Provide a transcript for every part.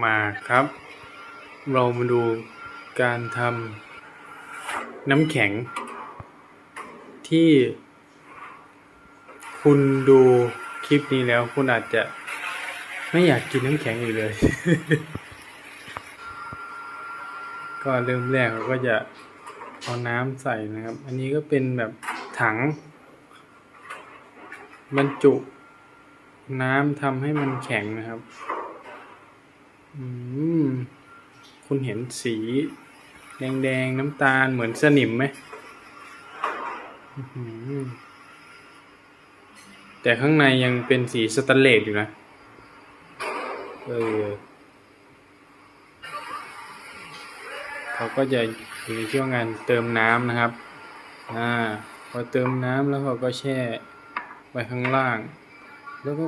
มาครับ เรามาดูการทำน้ำแข็ง ที่ คุณดูคลิปนี้แล้วคุณอาจจะไม่อยากกินน้ำแข็งอีกเลย ก็เริ่มแรกเราก็จะเอาน้ำใส่นะครับ อันนี้ก็เป็นแบบถัง บรรจุน้ำทำให้มันแข็งนะครับ คุณเห็นสี แดงๆน้ำตาลเหมือนสนิมไหม แต่ข้างในยังเป็นสีสแตนเลสอยู่นะ เออเขาก็จะอยู่ในช่วงงานเติมน้ำนะครับ อ่า พอเติมน้ำแล้วเขาก็แช่ไว้ข้างล่าง แล้วก็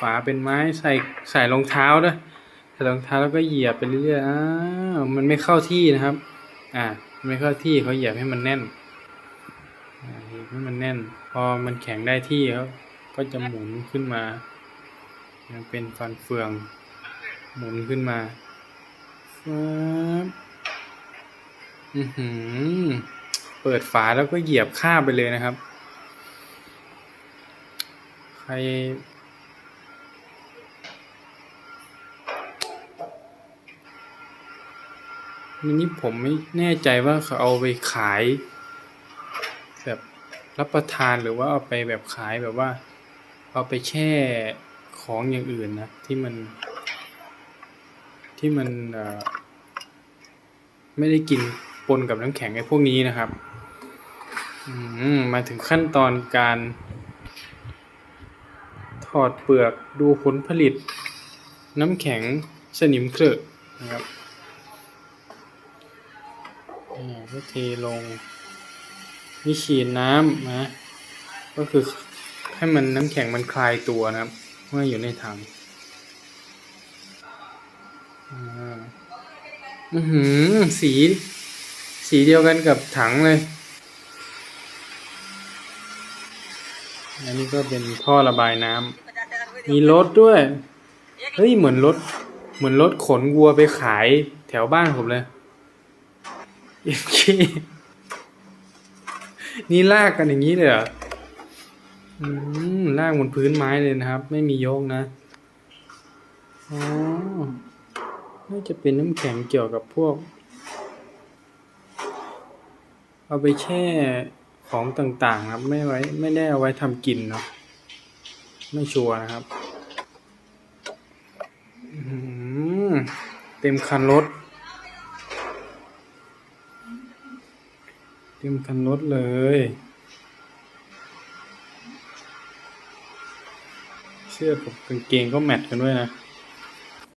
ฝาเป็นไม้ใส่ใส่รองเท้าด้วย ใส่รองเท้าแล้วก็เหยียบไปเรื่อยๆอ้าวมันไม่เข้าที่นะครับ อ่ามันไม่เข้าที่เขาเหยียบให้มันแน่นเหยียบให้มันแน่น พอมันแข็งได้ที่เขาก็จะหมุนขึ้นมายังเป็นฟันเฟือง หมุนขึ้นมาฟับอือหือ เปิดฝาแล้วก็เหยียบข้ามไปเลยนะครับ ใคร นี่นี่ผมไม่แน่ใจว่าเขาเอาไปขาย แบบรับประทานหรือว่าเอาไปแบบขายแบบว่า เอาไปแช่ของอย่างอื่นนะที่มัน ที่มันไม่ได้กินปนกับน้ำแข็งไอ้พวกนี้นะครับมมาถึงขั้นตอนการถอดเปลือกดูผลผลิต น้ำแข็งสนิมเครอะนะครับ ก็เทลงนี่ฉีดน้ำนะก็คือให้มันน้ำแข็งมันคลายตัวนะครับ เมื่ออยู่ในถังอือหือสี สีเดียวกันกับถังเลย อันนี้ก็เป็นท่อระบายน้ำมีรถด้วย เฮ้ย เหมือนรถ เหมือนรถขนวัวไปขายแถวบ้านผมเลย เอ็มเคนี่ลากกันอย่างนี้เลยเหรออืมลากบนพื้นไม้เลยนะครับ ไม่มีโยกนะอ๋อน่าจะเป็นน้ำแข็งเกี่ยวกับพวก เอาไปแช่ของต่างๆครับ ไม่ไว้ ไม่ได้เอาไว้ทำกินเนาะไม่ชัวร์นะครับอื้อหือเต็มคันรถ เต็ มคันรถเลย เสื้อกับกางเกงก็แมทกันด้วยนะ